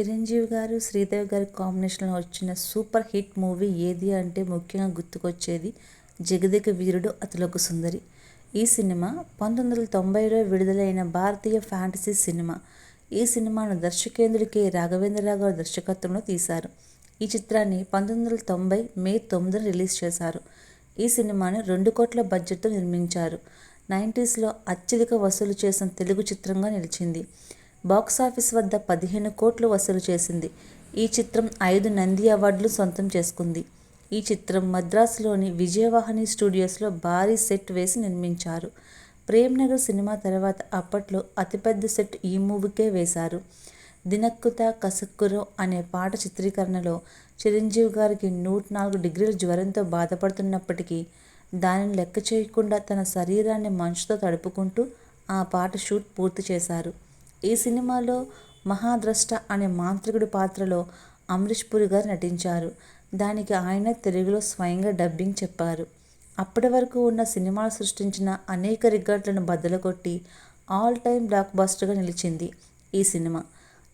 చిరంజీవి గారు శ్రీదేవి గారి కాంబినేషన్లో వచ్చిన సూపర్ హిట్ మూవీ ఏది అంటే ముఖ్యంగా గుర్తుకొచ్చేది జగదిక వీరుడు అతిలోక సుందరి. ఈ సినిమా పంతొమ్మిది వందల తొంభైలో విడుదలైన భారతీయ ఫ్యాంటసీ సినిమా. ఈ సినిమాను దర్శకేంద్రుడు కె రాఘవేంద్రరావు గారు దర్శకత్వంలో తీశారు. ఈ చిత్రాన్ని పంతొమ్మిది వందల తొంభై మే తొమ్మిదిన రిలీజ్ చేశారు. ఈ సినిమాను రెండు కోట్ల బడ్జెట్తో నిర్మించారు. నైంటీస్లో అత్యధిక వసూలు చేసిన తెలుగు చిత్రంగా నిలిచింది. బాక్సాఫీస్ వద్ద పదిహేను కోట్లు వసూలు చేసింది. ఈ చిత్రం ఐదు నంది అవార్డులు సొంతం చేసుకుంది. ఈ చిత్రం మద్రాసులోని విజయవాహిని స్టూడియోస్లో భారీ సెట్ వేసి నిర్మించారు. ప్రేమ్నగర్ సినిమా తర్వాత అప్పట్లో అతిపెద్ద సెట్ ఈ మూవీకే వేశారు. దినక్కుత కసక్కురో అనే పాట చిత్రీకరణలో చిరంజీవి గారికి నూట నాలుగు డిగ్రీల జ్వరంతో బాధపడుతున్నప్పటికీ దానిని లెక్క చేయకుండా తన శరీరాన్ని మంచుతో తడుపుకుంటూ ఆ పాట షూట్ పూర్తి చేశారు. ఈ సినిమాలో మహాద్రష్ట అనే మాంత్రికుడి పాత్రలో అమరీష్ పురి గారు నటించారు. దానికి ఆయన తెలుగులో స్వయంగా డబ్బింగ్ చెప్పారు. అప్పటి వరకు ఉన్న సినిమాలు సృష్టించిన అనేక రికార్డులను బద్దలు కొట్టి ఆల్ టైమ్ బ్లాక్ బస్టర్గా నిలిచింది ఈ సినిమా.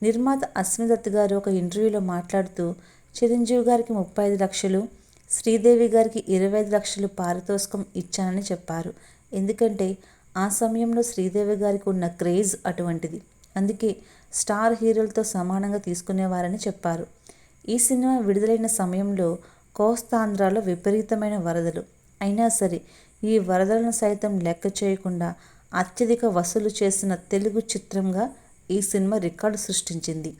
నిర్మాత అశ్విని దత్ గారు ఒక ఇంటర్వ్యూలో మాట్లాడుతూ చిరంజీవి గారికి ముప్పై ఐదు లక్షలు శ్రీదేవి గారికి ఇరవై ఐదు లక్షలు పారితోషికం ఇచ్చానని చెప్పారు. ఎందుకంటే ఆ సమయంలో శ్రీదేవి గారికి ఉన్న క్రేజ్ అటువంటిది. అందుకే స్టార్ హీరోలతో సమానంగా తీసుకునేవారని చెప్పారు. ఈ సినిమా విడుదలైన సమయంలో కోస్తాంధ్రాలో విపరీతమైన వరదలు. అయినా సరే ఈ వరదలను సైతం లెక్క చేయకుండా అత్యధిక వసూలు చేసిన తెలుగు చిత్రంగా ఈ సినిమా రికార్డు సృష్టించింది.